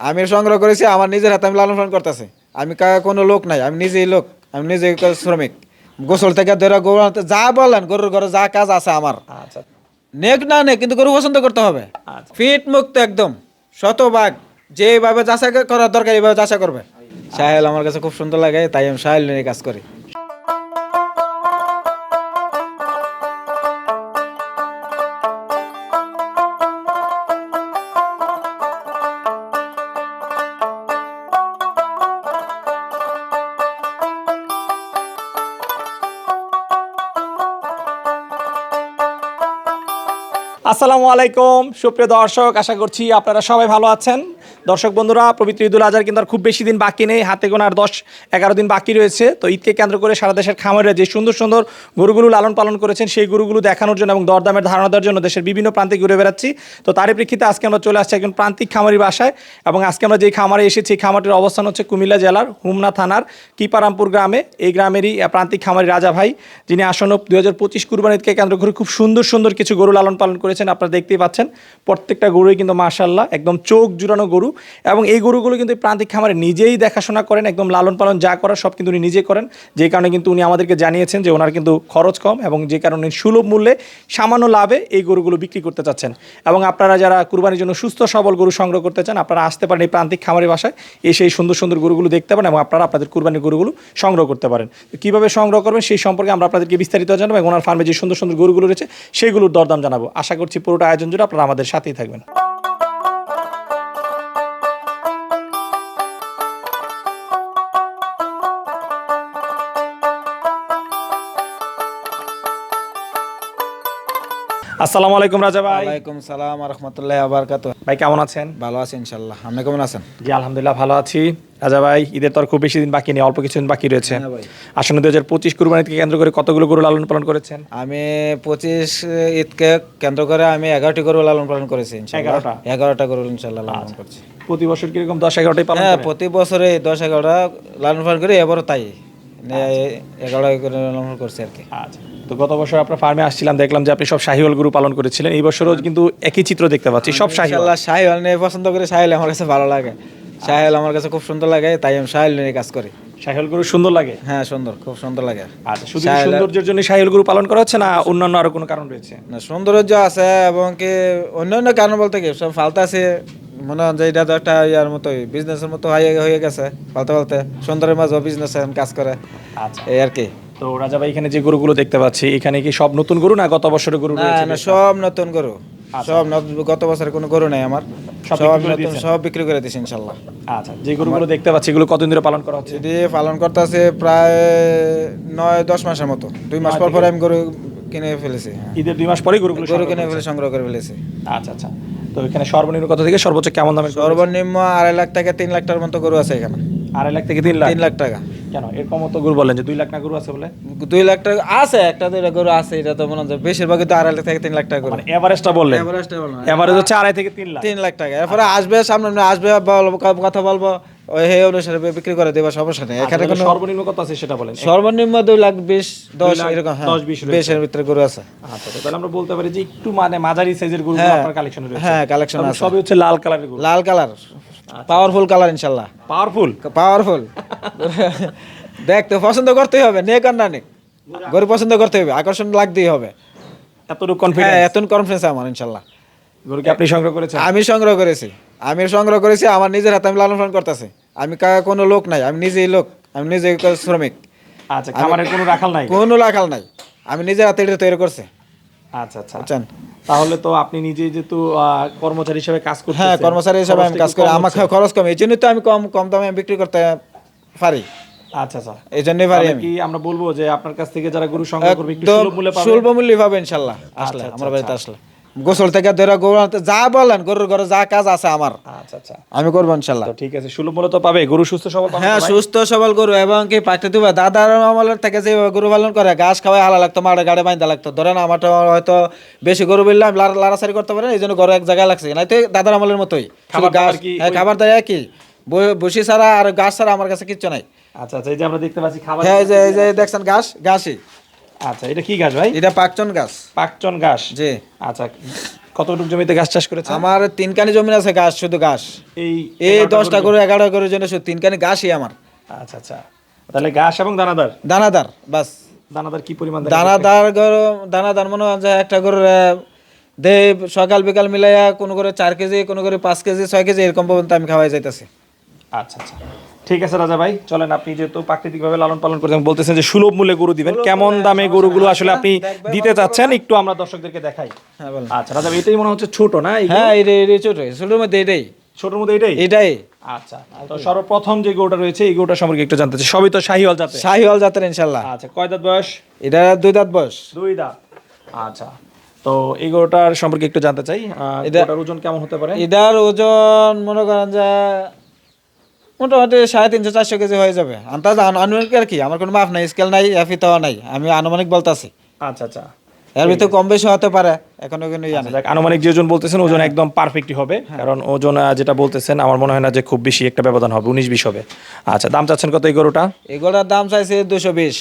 আমি সংগ্রহ করেছি আমার নিজের হাতে আমি লালন পালন করতেছি। আমি কোনো লোক নাই আমি নিজেই লোক আমি নিজেই শ্রমিক। গোসল থেকে ধরে গরু যা বলেন গরুর ঘরে যা কাজ আছে আমার। আচ্ছা। নেক না নেক কিন্তু গরু পছন্দ করতে হবে। আচ্ছা। ফিট মুক্ত একদম শতভাগ। যেভাবে যাচাই করার দরকার এইভাবে যাচাই করবে। সাহেল আমার কাছে খুব সুন্দর লাগে তাই আমি সাহেল নিয়ে কাজ করি। আসসালামু আলাইকুম। সুপ্রিয় দর্শক আশা করছি আপনারা সবাই ভালো আছেন। দর্শক বন্ধুরা, পবিত্র ঈদুল আজহার কিন্তু আর খুব বেশি দিন বাকি নেই, হাতে গোনার দশ এগারো দিন বাকি রয়েছে। তো ঈদকে কেন্দ্র করে সারা দেশের খামারে যে সুন্দর সুন্দর গরুগুলো লালন পালন করেছেন, সেই গরুগুলো দেখানোর জন্য এবং দরদামের ধারণা দেওয়ার জন্য দেশের বিভিন্ন প্রান্তে ঘুরে বেড়াচ্ছি। তো তারই প্রেক্ষিতে আজকে আমরা চলে আসছি একজন প্রান্তিক খামারি বাসায় এবং আজকে আমরা যেই খামারে এসেছি, এই খামারটির অবস্থান হচ্ছে কুমিল্লা জেলার হুমনা থানার কিপারামপুর গ্রামে। এই গ্রামেরই প্রান্তিক খামারি রাজা ভাই, যিনি আসন্ন দুই হাজার পঁচিশ কুরবানিদকে কেন্দ্র করে খুব সুন্দর সুন্দর কিছু গরু লালন পালন করেছেন, আপনারা দেখতেই পাচ্ছেন। প্রত্যেকটা গরুই কিন্তু মার্শাল্লাহ একদম চোখ জুড়ানো গরু। এবং এই গরুগুলো কিন্তু প্রান্তিক খামারে নিজেই দেখাশোনা করেন, একদম লালন পালন যা করার সব কিন্তু উনি নিজে করেন। যে কারণে কিন্তু উনি আমাদেরকে জানিয়েছেন যে ওনার কিন্তু খরচ কম এবং যে কারণে সুলভ মূল্যে সামান্য লাভে এই গরুগুলো বিক্রি করতে চাচ্ছেন। এবং আপনারা যারা কুরবানির জন্য সুস্থ, সবল গরু সংগ্রহ করতে চান, আপনারা আসতে পারেন এই প্রান্তিক খামারের বাসায়, এসে এই সুন্দর সুন্দর গরুগুলো দেখতে পারেন এবং আপনারা আপনাদের কুরবানির গরুগুলো সংগ্রহ করতে পারেন। কীভাবে সংগ্রহ করবেন সেই সম্পর্কে আমরা আপনাদেরকে বিস্তারিত জানাব এবং ওনার ফার্মে যে সুন্দর সুন্দর গরুগুলো রয়েছে সেইগুলোর দরদাম জানাব। আশা করছি পুরোটা আয়োজন জুড়ে আপনারা আমাদের সাথেই থাকবেন। আসসালামু আলাইকুম রাজা ভাই। ওয়ালাইকুম সালাম রহমতুল্লাহ আবরকাত ভাই কেমন আছেন? ভালো আছি ইনশাল্লাহ আপনি কেমন আছেন? জি আলহামদুলিল্লাহ ভালো আছি। রাজা ভাই ঈদের তো আর খুব বেশি দিন বাকি নেই অল্প কিছুদিন বাকি রয়েছে। হ্যাঁ। আসন্ন দুই হাজার পঁচিশ কুরবানিকে কেন্দ্র করে কতগুলো গরু লালন পালন করেছেন? আমি পঁচিশ ঈদকে কেন্দ্র করে আমি এগারোটি গরু লালন পালন করেছি এগারোটা? এগারোটা গরু ইনশাল্লাহ লালন করছি। প্রতি বছর কীরকম দশ এগারোটাই পালন হ্যাঁ প্রতি বছরে দশ এগারোটা লালন পালন করি এবারও তাই। এগারো আর কি। আচ্ছা। তো গত বছর আপনার ফার্মে আসছিলাম দেখলাম যে আপনি সব শাহিওয়াল গরু পালন করেছিলেন। এই বছরও কিন্তু একই চিত্র দেখতে পাচ্ছি সব শাহিওয়াল। নিয়ে পছন্দ করি আমার কাছে ভালো লাগে। সাহেল আমার কাছে খুব সুন্দর লাগে তাই আমি সাহেল নিয়ে কাজ করি। শাহিওয়াল গরু সুন্দর লাগে? হ্যাঁ সুন্দর খুব সুন্দর লাগে। আচ্ছা শুধু সৌন্দর্যের জন্য শাহিওয়াল গরু পালন করা হচ্ছে না অন্যান্য আরও কোনো কারণ রয়েছে? না সৌন্দর্য আছে এবং কি অন্যান্য কারণ বলতে কি সব ফালতা আছে। মনে হয় যে এটা তো একটা ইয়ার মতোই বিজনেসের মতো হয়ে হয়ে গেছে ফালতে ফালতে সুন্দরের মাঝেও বিজনেস কাজ করে। আচ্ছা। এই আর কি। তো রাজা ভাই এখানে যে গরুগুলো দেখতে পাচ্ছি এখানে কি সব নতুন গরু না গত বছরের গরু না রয়েছে না সব নতুন গরু। আচ্ছা। সব গত বছরের কোনো গরু নাই আমার। সব নতুন? সব বিক্রি করে দিছি ইনশাল্লাহ। আচ্ছা যে গরুগুলো দেখতে পাচ্ছি এগুলো কতদিন ধরে পালন করা হচ্ছে? যদি পালন করতে আছে প্রায় নয় দশ মাসের মতো। দুই মাস পর পর আমি গরু কিনে ফেলেছি হ্যাঁ। ঈদের দুই মাস পরেই গরুগুলো গরু কিনে ফেলে সংগ্রহ করে ফেলেছি। আচ্ছা আচ্ছা। তো এখানে সর্বনিম্ন কত থেকে সর্বোচ্চ কেমন দামের সর্বনিম্ন আড়াই লাখ টাকা তিন লাখ টাকার মতো গরু আছে এখানে। আড়াই লাখ থেকে তিন লাখ? তিন লাখ টাকা। কেন? এরকম তো গরু বলেন যে দুই লাখ টাকা গরু আছে বলে? দুই লাখ টাকা আছে একটা দুইটা গরু আছে এটা তো মনে হচ্ছে বেশিরভাগই তো আড়াই লাখ থেকে তিন লাখ টাকা মানে এভারেজটা বললেন। Average টা বলো এভারেজ হচ্ছে আড়াই থেকে তিন লাখ। তিন লাখ টাকা। এরপরে আসবে সামনে সামনে আসবে কথা বলব। ওই হে অনুসারে বিক্রি করে দেবো সমস্যা নেই। এখানে আচ্ছা, কোনো সর্বনিম্ন কত আছে সেটা বলেন? সর্বনিম্ন দুই লাখ বিশ দশ এরকম হ্যাঁ। দশ, বিশ। বিশের ভিতরে গরু আছে। আচ্ছা তাহলে আমরা বলতে পারি যে একটু মানে মাঝারি সাইজের গরু হ্যাঁ, আপনার কালেকশন রয়েছে। হ্যাঁ, তবে আছে। সবই হচ্ছে লাল কালারের গরু। লাল কালার পাওয়ারফুল কালার ইনশাল্লাহ। পাওয়ারফুল পাওয়ারফুল দেখতে পছন্দ করতেই হবে নেক আর না নেক গরু পছন্দ করতে হবে আকর্ষণ লাগতেই হবে। এতটুকু হ্যাঁ কনফিডেন্স এত কনফিডেন্স আমার ইনশাল্লাহ। গরু কি আপনি সংগ্রহ করেছেন? আমি সংগ্রহ করেছি। আমি সংগ্রহ করেছি আমার নিজের হাতে আমি লালন পালন করতেছি। আমি কা- কোনো লোক নাই আমি নিজেই লোক আমি নিজেই ক- শ্রমিক। আচ্ছা খামারের কোনো রাখাল নাই? কোনো লাখাল নাই। আমি নিজের হাতে এটা তৈরি করছি। আচ্ছা আচ্ছা। বুঝছেন? তাহলে তো আপনি নিজেই যেহেতু কর্মচারী হিসেবে কাজ করছেন হ্যাঁ কর্মচারী হিসাবে আমি কাজ করি। আমার খরচ কম এই জন্যই তো আমি কম কম দামে বিক্রি করতে পারি। আচ্ছা আচ্ছা। এই জন্যই পারি আমি। কি আমরা বলব যে আপনার কাছ থেকে যারা গরু সংগ্রহ করবে একটু সুলভ মূল্যে পাবে? সুলভ মূল্যে পাবে ইনশাল্লাহ। আসলে আচ্ছা, আমার বাড়িতে আসলে। গোসল থেকে ধরে গরু যা বলেন গরুর ঘরে যা কাজ আছে আমার। আচ্ছা আচ্ছা। আমি করব ইনশাল্লাহ। তো ঠিক আছে সুলভ মূল্য তো পাবে গরু সুস্থ সবল হ্যাঁ সুস্থ সবল গরু এবং কি পাইতে দিবা? দাদার আমলের থেকে যে গরু পালন করে ঘাস খাওয়াই হালা লাগতো মাঠে গাড়ে বাইন্দা লাগতো। ধরেন আমারটা হয়তো বেশি গরু বললাম আমি করতে পারি না, এই জন্য গরু এক জায়গায় লাগছে। নাই তো দাদার আমলের মতোই। খাবার দাবার কি হ্যাঁ দেয় কি বসি ছাড়া আর গাছ ছাড়া আমার কাছে কিচ্ছু নাই। আচ্ছা আচ্ছা এই যে আমরা দেখতে পাচ্ছি খাবার হ্যাঁ এই যে এই যে দেখছেন ঘাস ঘাসই। আচ্ছা এটা কি গাছ ভাই? এটা পাকচন ঘাস পাকচন ঘাস জি। আচ্ছা কতটুকু জমিতে ঘাস চাষ করেছেন? আমার তিনখানি জমি আছে ঘাস শুধু ঘাস এই এই দশটা গরু- করে এগারোটা করে জন্য শুধু তিনখানি ঘাসই আমার। আচ্ছা আচ্ছা। তাহলে ঘাস এবং দানাদার? দানাদার বাস। দানাদার কি পরিমাণ? দানাদার? গরু দানাদার মনে হয় একটা আহ, দে সকাল বিকাল মিলাইয়া কোনো করে চার কেজি কোনো করে পাঁচ কেজি ছয় কেজি এরকম পর্যন্ত আমি খাওয়াই যাইতেছি। আচ্ছা আচ্ছা। ঠিক আছে রাজা ভাই চলেন আপনি যেহেতু প্রাকৃতিকভাবে লালন পালন করছেন বলতেছেন যে সুলভ মূল্যে গরু দিবেন। কেমন দামে গরুগুলো আসলে আপনি দিতে চাচ্ছেন? একটু আমরা দর্শকদেরকে দেখাই। হ্যাঁ আচ্ছা রাজা ভাই এটাই মনে হচ্ছে ছোট না? হ্যাঁ এটাই ছোট ছোটোর মধ্যে এটাই। ছোটর মধ্যে এটাই? এটাই। আচ্ছা তো সর্বপ্রথম যে গরুটা রয়েছে এই গরুটা সম্পর্কে একটু জানতে চাই। সবই তো শাহিওয়াল জাতে শাহিওয়াল জাতের ইনশাল্লাহ আচ্ছা কয় দাঁত বয়স? এটা দুই দাঁত বয়স। দুই দাঁত। আচ্ছা তো এই গরুটার সম্পর্কে একটু জানতে চাই। আহ, এটা- গরুটার ওজন কেমন হতে পারে? এটার ওজন মনে করেন যে মোটামুটি সাড়ে তিনশো চারশো কেজি হয়ে যাবে। আন্দাজ আনুমানিক আর কি আমার কোনো মাপ নাই স্কেল নাই এফিতাও নাই আমি আনুমানিক বলতাছি। আচ্ছা আচ্ছা। এর ভিতরে কম বেশি হতে পারে এখন ইয়া আচ্ছা, আনুমানিক যে ওজন বলতেছেন ওজন একদম পারফেক্টই হবে কারণ ওজন যেটা বলতেছেন আমার মনে হয় না যে খুব বেশি একটা ব্যবধান হবে উনিশ বিশ হবে। আচ্ছা দাম চাচ্ছেন কত এই গরুটা? এগুলোর দাম চাইছে দুশো বিশ।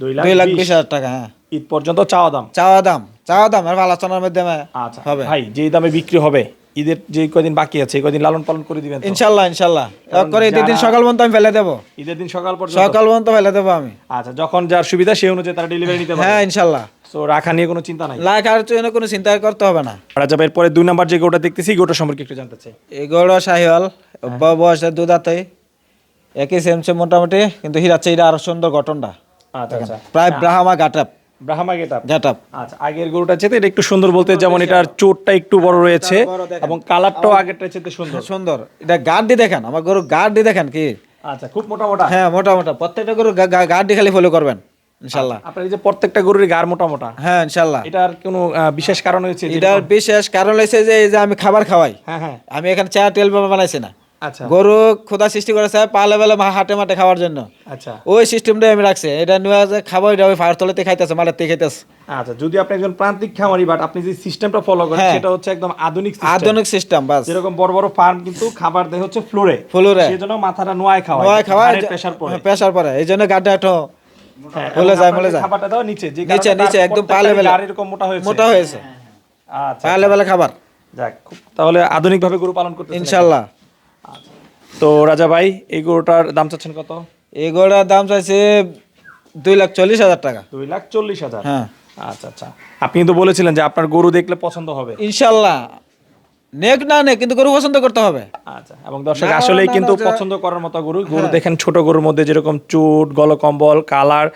দুই লাখ। বিশ। হাজার টাকা হ্যাঁ। ঈদ পর্যন্ত চাওয়া দাম? চাওয়া দাম চাওয়া দাম আর আলোচনার মাধ্যমে আচ্ছা হবে। ভাই যেই দামে বিক্রি হবে ঈদের যে কয়দিন বাকি আছে এই কয়দিন লালন পালন করে দিবেন? ইনশাল্লাহ ইনশাল্লাহ। করে দুই দিন সকাল পর্যন্ত আমি ফেলে দেবো। ঈদের দিন সকাল পর্যন্ত সকাল পর্যন্ত ফেলে দেবো আমি। আচ্ছা যখন যার সুবিধা সেই অনুযায়ী তারা ডেলিভারি নিতে পারে হ্যাঁ ইনশাল্লাহ। তো রাখা নিয়ে কোনো চিন্তা নাই? লাখ আর জন্য কোনো চিন্তা করতে হবে না। রাজা ভাইয়ের পরে দুই নাম্বার যে গোটা দেখতেছি গোটা সম্পর্কে একটু জানতে চাই। এই এগুলো শাহিওয়াল বয়সে দুধাতে একই সেম সেম মোটামুটি কিন্তু হীরার চেয়ে আরও সুন্দর গঠনটা। আচ্ছা আচ্ছা। প্রায় Brahma getup Brahma get getup আচ্ছা আগের গরুটা চেতে এটা একটু সুন্দর বলতে যেমন এটার চোটটা একটু বড় রয়েছে দেখেন। এবং কালারটাও আগেরটা চেতে সুন্দর। সুন্দর। এটা গার্ড দিয়ে দেখেন আমার গরু গার্ড দিয়ে দেখেন কি। আচ্ছা খুব মোটা মোটা। হ্যাঁ মোটা মোটা। প্রত্যেকটা গরু গার্ড দিয়ে খালি ফলো করবেন ইনশাল্লাহ। আপনার এই যে প্রত্যেকটা গরুর গার মোটা মোটা হ্যাঁ ইনশাল্লাহ। এটার কোনো বিশেষ কারণ হয়েছে এটার বিশেষ কারণ হয়েছে যে এই যে আমি খাবার খাওয়াই। হ্যাঁ হ্যাঁ। আমি এখানে চা তেল বানাইছি না। আচ্ছা গরু ক্ষুধা সৃষ্টি করেছে পালে বেলে হাটে মাঠে খাওয়ার জন্য। আচ্ছা। ওই সিস্টেমটাই আমি রাখছি। এটা নিয়ে যে খাব এটা ওই ফায়ার তলেতে খাইতেছে থেকে খাইতেছে। আচ্ছা যদি আপনি একজন প্রান্তিক খামারি বাট আপনি যে সিস্টেমটা ফলো করেন হ্যাঁ। সেটা হচ্ছে একদম আধুনিক। আধুনিক সিস্টেম বাস। যেরকম বড় বড় ফার্ম কিন্তু খাবার দেয় হচ্ছে ফ্লোরে ফ্লোরে। সেজন্য মাথাটা নোয়ায় খাওয়ায় নয় খাওয়া প্রেসার পড়ে। প্রেশার পড়ে। এই জন্য গাড্ডা একটু হ্যাঁ, যায়, যে যায়। খাবারটা দেওয়া নিচে যে নিচে, নিচে, একদম প্রত্যেকটা পা আর এরকম মোটা হয়েছে। মোটা হয়েছে। আচ্ছা পালে বেলে খাবার। যাক তাহলে আধুনিক ভাবে গরু পালন করতে ইনশাল্লাহ। তো রাজা ভাই এই গরুটার দাম চাচ্ছেন কত? এই গরুটার দাম চাইছে দুই লাখ চল্লিশ হাজার টাকা। দুই লাখ চল্লিশ হাজার? হ্যাঁ। আচ্ছা আচ্ছা। আপনি কিন্তু বলেছিলেন যে আপনার গরু দেখলে পছন্দ হবে। ইনশাল্লাহ। নেক না নেক কিন্তু গরু পছন্দ করতে হবে। আচ্ছা এবং দর্শক আসলেই কিন্তু পছন্দ করার মতো গরু। গরু দেখেন ছোট গরুর মধ্যে যেরকম চুট গলকম্বল কালার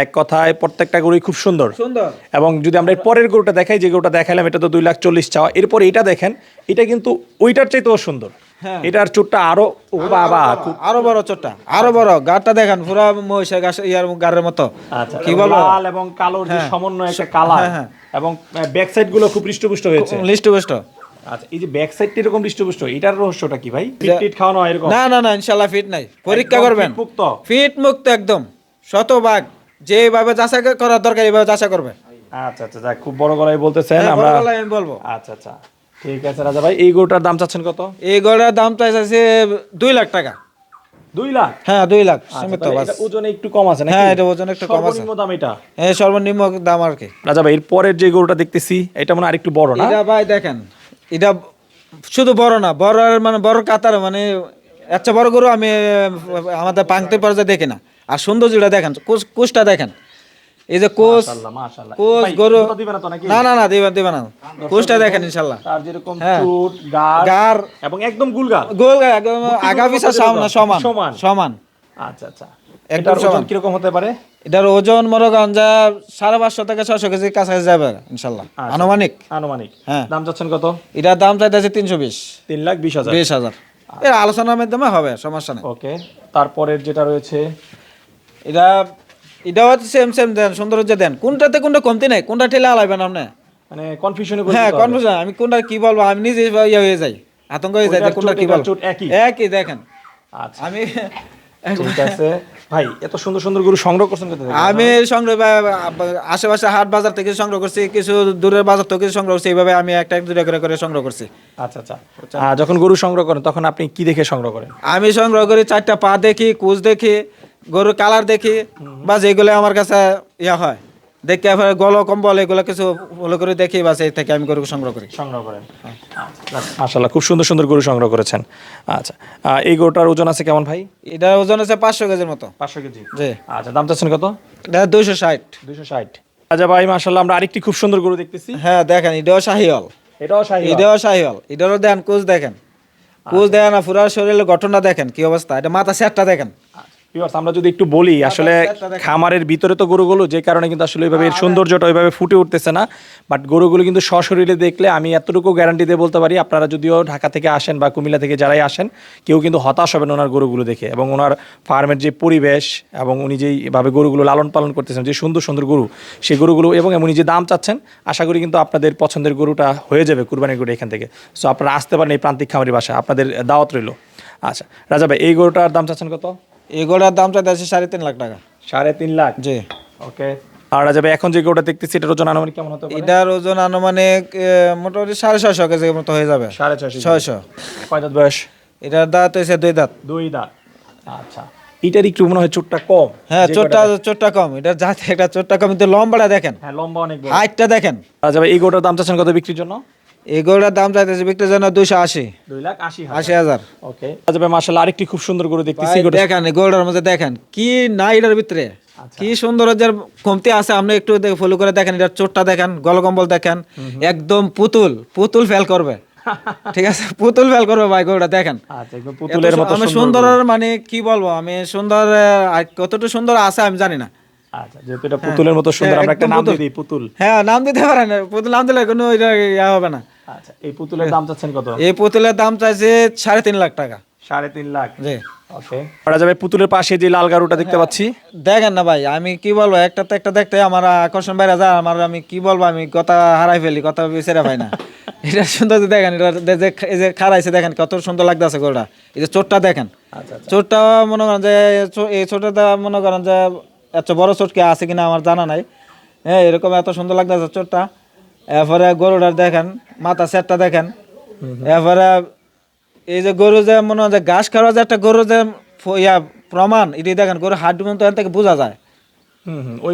এক কথায় প্রত্যেকটা গরুই খুব সুন্দর। সুন্দর। এবং যদি আমরা পরের গরুটা দেখাই যে গরুটা দেখালাম এটা তো দুই লাখ চল্লিশ চাওয়া। এরপর এটা দেখেন এটা কিন্তু ওইটার চাইতেও সুন্দর। হ্যাঁ। এটার চুটটা আরও ও বাবা আরও বড় চোটটা আরও বড়। গাড়টা দেখেন পুরা মহিষের গাছ ইয়ার গাড়ের মতো। আচ্ছা কি বলব? লাল এবং কালোর যে হ্যাঁ। সমন্বয় একটা কালার হ্যাঁ, হ্যাঁ। এবং ব্যাক সাইডগুলো খুব হৃষ্টপুষ্ট হয়েছে। বেস্ট আচ্ছা এই যে ব্যাক সাইডটা এরকম হৃষ্টপুষ্ট এটার রহস্যটা কি ভাই? ফিট খাওয়ানো হয় এরকম? না না না ইনশাল্লাহ ফিট নাই। পরীক্ষা করবেন। মুক্ত ফিট মুক্ত একদম। শতভাগ। যেভাবে যাচাই করার দরকার এইভাবে যাচাই করবে। আচ্ছা আচ্ছা খুব বড় গলায় বলতেছেন হ্যাঁ, আমরা। বড় গলায় আমি বলব। আচ্ছা আচ্ছা। ঠিক আছে রাজা ভাই এই গরুটার দাম চাচ্ছেন কত? এই গড়ের দাম চাইছে দুই লাখ টাকা। দুই লাখ? হ্যাঁ দুই লাখ আচ্ছা, ওজনে একটু কম আছে হ্যাঁ এটা ওজন একটু কম আছে। সর্বনিম্ন দাম এটা? এই সর্বনিম্ন দাম আর কি। রাজা ভাই এর পরের যে গরুটা দেখতেছি এটা মনে হয় আরেকটু বড় না? এটা ভাই দেখেন এটা শুধু বড় না বড় আর মানে বড় কাতার মানে বড় গরু আমি আমাদের পাংতে পর্যায়ে দেখি না। আর সৌন্দর্যটা দেখেন কোষটা দেখেন। এই যে কোষ ভাই, গরু না না না না দিবেন দিবেন না। কোষটা দেখেন ইনশাল্লাহ তার যেরকম হ্যাঁ। চুট গার গার এবং একদম গুলগা গোল। গায়ে একদম আগা পিছা সমান সমান। সমান। আচ্ছা আচ্ছা। এটার ওজন কীরকম হতে পারে? এটার ওজন মনে করেন যে সাড়ে পাঁচশো থেকে ছশো কেজি কাছাকাছি যাবে ইনশাল্লাহ আচ্ছা। আনুমানিক। আনুমানিক। হ্যাঁ। দাম যাচ্ছেন কত? এটার দাম চাইতেছে তিনশো বিশ। তিন লাখ বিশ হাজার। বিশ হাজার। এর আলোচনার মাধ্যমে হবে সমস্যা নেই। ওকে। তারপরের যেটা রয়েছে? এটা এটাও সেম সেম দেন সৌন্দর্য দেন। কোনটাতে কোনটা কমতি নাই কোনটা ঠেলে আলাইবেন আপনি? মানে কনফিউশনে হ্যাঁ কনফিউশন আমি কোনটা কি বলব আমি নিজে ইয়ে হয়ে যাই আতঙ্ক হয়ে কোনটা কি বলব। একই? একই দেখেন। আচ্ছা। আমি ঠিক আছে। ভাই এত সুন্দর সুন্দর গরু সংগ্রহ করছেন আমি সংগ্রহ আশেপাশে হাট বাজার থেকে সংগ্রহ করছি কিছু দূরের বাজার থেকে সংগ্রহ করছি এইভাবে আমি একটা এক দুটা করে করে সংগ্রহ করছি। আচ্ছা আচ্ছা। যখন গরু সংগ্রহ করেন তখন আপনি কি দেখে সংগ্রহ করেন? আমি সংগ্রহ করি চারটা পা দেখি কুচ দেখি গরুর কালার দেখি বা যেগুলো আমার কাছে ইয়া হয় দেখে গল কম্বল এগুলো কিছু ভালো করে দেখি বাস এই থেকে আমি গরু সংগ্রহ করি। সংগ্রহ করেন। মাশাল্লাহ খুব সুন্দর সুন্দর গরু সংগ্রহ করেছেন। আচ্ছা এই গরুটার ওজন আছে কেমন ভাই? এটা ওজন আছে পাঁচশো কেজির মতো। পাঁচশো কেজি? জি। আচ্ছা দাম চাচ্ছেন কত? এটা দুইশো ষাট। দুইশো ষাট। আচ্ছা ভাই মাশাল্লাহ আমরা আরেকটি খুব সুন্দর গরু দেখতেছি। হ্যাঁ দেখেন এটাও শাহিওয়াল। এটাও শাহী এটাও শাহিওয়াল। এটারও দেন কুচ দেখেন। কুচ দেখেন না পুরা শরীরের গঠনটা দেখেন কি অবস্থা? এটা মাথা সেটটা দেখেন। ভিউয়ার্স, আমরা যদি একটু বলি আসলে খামারের ভিতরে তো গরুগুলো যে কারণে কিন্তু আসলে ওইভাবে সৌন্দর্যটা ওইভাবে ফুটে উঠতেছে না। বাট গরুগুলো কিন্তু সশরীরে দেখলে আমি এতটুকু গ্যারান্টি দিয়ে বলতে পারি আপনারা যদিও ঢাকা থেকে আসেন বা কুমিল্লা থেকে যারাই আসেন কেউ কিন্তু হতাশ হবেন ওনার গরুগুলো দেখে। এবং ওনার ফার্মের যে পরিবেশ এবং উনি যেইভাবে গরুগুলো লালন পালন করতেছেন যে সুন্দর সুন্দর গরু সেই গরুগুলো এবং উনি যে দাম চাচ্ছেন আশা করি কিন্তু আপনাদের পছন্দের গরুটা হয়ে যাবে কুরবানির গরু এখান থেকে। সো আপনারা আসতে পারেন এই প্রান্তিক খামারি বাসা আপনাদের দাওয়াত রইল। আচ্ছা রাজা ভাই এই গরুটার দাম চাচ্ছেন কত? এই দাম চাইতে আছে সাড়ে তিন লাখ টাকা। সাড়ে তিন লাখ? জি। ওকে। আর যাবে এখন যে গরুটা দেখতেছি এটার ওজন আনুমানিক কেমন হতে পারে? এটার ওজন আনুমানিক মোটামুটি সাড়ে ছয়শো মতো হয়ে যাবে। সাড়ে ছয়শো ছয়শো। কয় দাঁত বয়স? এটার দাঁত হয়েছে দুই দাঁত। দুই দাঁত। আচ্ছা। এটার একটু মনে হয় চোটটা কম। হ্যাঁ চোটটা চোটটা কম। এটার জাত একটা চোটটা কম। কিন্তু লম্বাটা দেখেন। হ্যাঁ লম্বা অনেক হাইটটা দেখেন। আচ্ছা এই গরুটার দাম চাচ্ছেন কত বিক্রির জন্য? এই গরুটার দাম চাইতেছে বিক্রির জন্য দুইশো আশি। দুই লাখ আশি আশি হাজার। ওকে। আচ্ছা ভাই মার্শাল আরেকটি খুব সুন্দর গরু দেখতেছি দেখেন গরুটার মধ্যে দেখেন কি না এটার ভিতরে। আচ্ছা। কি সৌন্দর্যের কমতি আছে আপনি একটু ফলো করে দেখেন এটার চোটটা দেখেন গলকম্বল দেখেন একদম পুতুল পুতুল ফেল করবে। ঠিক আছে? পুতুল ফেল করবে ভাই গরুটা দেখেন। আচ্ছা পুতুলের মতো আমি সুন্দর সুন্দর মানে কি বলব আমি সুন্দর কতটুকু সুন্দর আছে আমি জানি না। আচ্ছা যেহেতু এটা পুতুলের মতো সুন্দর আমরা একটা নাম। দিয়ে দিই পুতুল। হ্যাঁ নাম দিতে পারেন পুতুল নাম দিলে কোনো এটা ইয়া হবে না। আচ্ছা এই পুতুলের দাম চাচ্ছেন কত? এই পুতুলের দাম চাইছে সাড়ে তিন লাখ টাকা। সাড়ে তিন লাখ? জি। ওকে যাবে পুতুলের পাশে যে লাল গারুটা দেখতে পাচ্ছি। দেখেন না ভাই আমি কি বলব একটা তো একটা দেখতে আমার আকর্ষণ বাইরে যায় আমার আমি কি বলব আমি কথা হারাই ফেলি কথা পাই না। এটা সুন্দর দেখেন এটা এই যে খারাইছে দেখেন কত সুন্দর লাগতেছে গরুটা। এই যে চোটটা দেখেন আচ্ছা আচ্ছা। চোটটা মনে করেন যে এই ছোটটা মনে করেন যে এত বড় চোট কি আছে কিনা আমার জানা নাই। হ্যাঁ এরকম এত সুন্দর লাগতেছে চোটটা। এরপরে গরুটার দেখেন মাথা সেটটা দেখেন। এরপরে এই যে গরু যে মনে হয় যে ঘাস খাওয়া যে একটা গরু যে ইয়া প্রমাণ এটি দেখেন গরু হাড্ডি মতো এখান থেকে বোঝা যায়।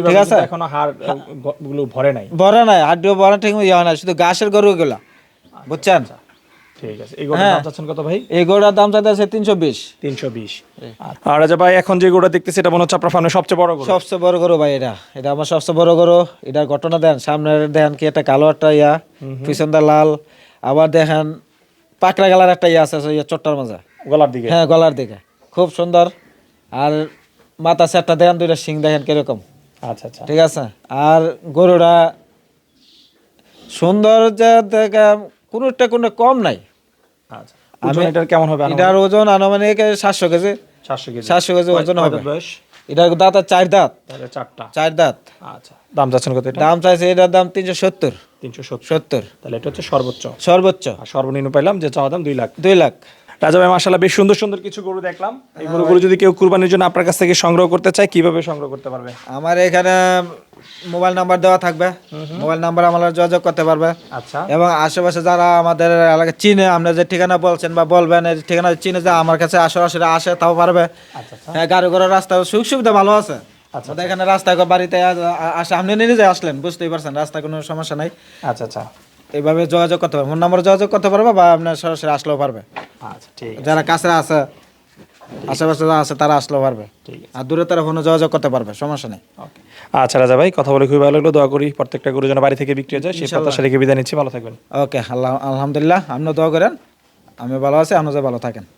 ঠিক আছে? এখনও হাড়গুলো ভরে নাই। বড় নাই হাড্ডিও বড় ঠিক ইয়া হয় না শুধু ঘাসের গরু গুলা বুঝছেন? ঠিক আছে। এই হ্যাঁ। দাম চাচ্ছেন কত ভাই? এই গরুটার দাম চাইতেছে তিনশো বিশ। তিনশো বিশ। আর রাজা ভাই এখন যে গরুটা দেখতেছি এটা মনে হচ্ছে আপনার ফার্মের সবচেয়ে বড় গরু। সবচেয়ে বড় গরু ভাই এটা। এটা আমার সবচেয়ে বড় গরু। এটার ঘটনা দেন সামনের দেখেন কি একটা কালো একটা ইয়া পিছনটা লাল। আবার দেখেন পাকড়া গালার একটা ইয়া আছে ইয়া চট্টার মাঝে। গলার দিকে? হ্যাঁ গলার দিকে। খুব সুন্দর। আর মাথা সেটটা দেখেন দুইটা সিং দেখেন কীরকম। আচ্ছা আচ্ছা। ঠিক আছে? আর গরুটা সুন্দর যে দেখে কোনোটা কোনো কম নাই। আচ্ছা। ওজন এটার কেমন হবে এটার ওজন আনুমানিক সাতশো কেজি। সাতশো কেজি। সাতশো কেজি ওজন হবে? বয়স? এটার দাঁত আর চার দাঁত। তাহলে চারটা। চার দাঁত। আচ্ছা। দাম চাচ্ছেন কত দাম চাইছে এটার দাম তিনশো সত্তর। তিনশো সত্তর। সত্তর। তাহলে এটা হচ্ছে সর্বোচ্চ। সর্বোচ্চ। আর সর্বনিম্ন পাইলাম যে চাওয়া দাম দুই লাখ। দুই লাখ। রাজা ভাই মাসাল্লাহ বেশ সুন্দর সুন্দর কিছু গরু দেখলাম। এই গরুগুলো যদি কেউ কুরবানির জন্য আপনার কাছ থেকে সংগ্রহ করতে চায় কীভাবে সংগ্রহ করতে পারবে? আমার এখানে মোবাইল নাম্বার দেওয়া থাকবে। মোবাইল নাম্বার আমরা যোগাযোগ করতে পারবে। আচ্ছা। এবং আশেপাশে যারা আমাদের এলাকা চিনে আমরা যে ঠিকানা বলছেন বা বলবেন এই ঠিকানা চিনে যে আমার কাছে আশেপাশে আসে তাও পারবে। আচ্ছা আচ্ছা। হ্যাঁ গাড়ি ঘোড়ার রাস্তা সুখ সুবিধা ভালো আছে। আচ্ছা। আমাদের এখানে রাস্তায় বাড়িতে আসে। আপনি নিজে আসলেন বুঝতেই পারছেন রাস্তায় কোনো সমস্যা নাই। আচ্ছা আচ্ছা। এইভাবে যোগাযোগ করতে পারবে। ফোন নাম্বার যোগাযোগ করতে পারবে বা আপনার সরাসরি আসলেও পারবে। আচ্ছা ঠিক যারা কাছে আছে আশেপাশে যারা আছে তারা আসলেও পারবে। ঠিক আর দূরে তারা ফোনে যোগাযোগ করতে পারবে সমস্যা নেই। ওকে। আচ্ছা রাজা ভাই কথা বলে খুবই ভালো লাগল। দোয়া করি প্রত্যেকটা গরু যেন বাড়ি থেকে বিক্রি হয়ে যায়। সেই প্রত্যাশা রেখে বিদায় নিচ্ছি। ভালো থাকবেন। ওকে আল্লাহ আলহামদুলিল্লাহ আপনিও দোয়া করেন। আমি ভালো আছি আপনি যে ভালো থাকেন।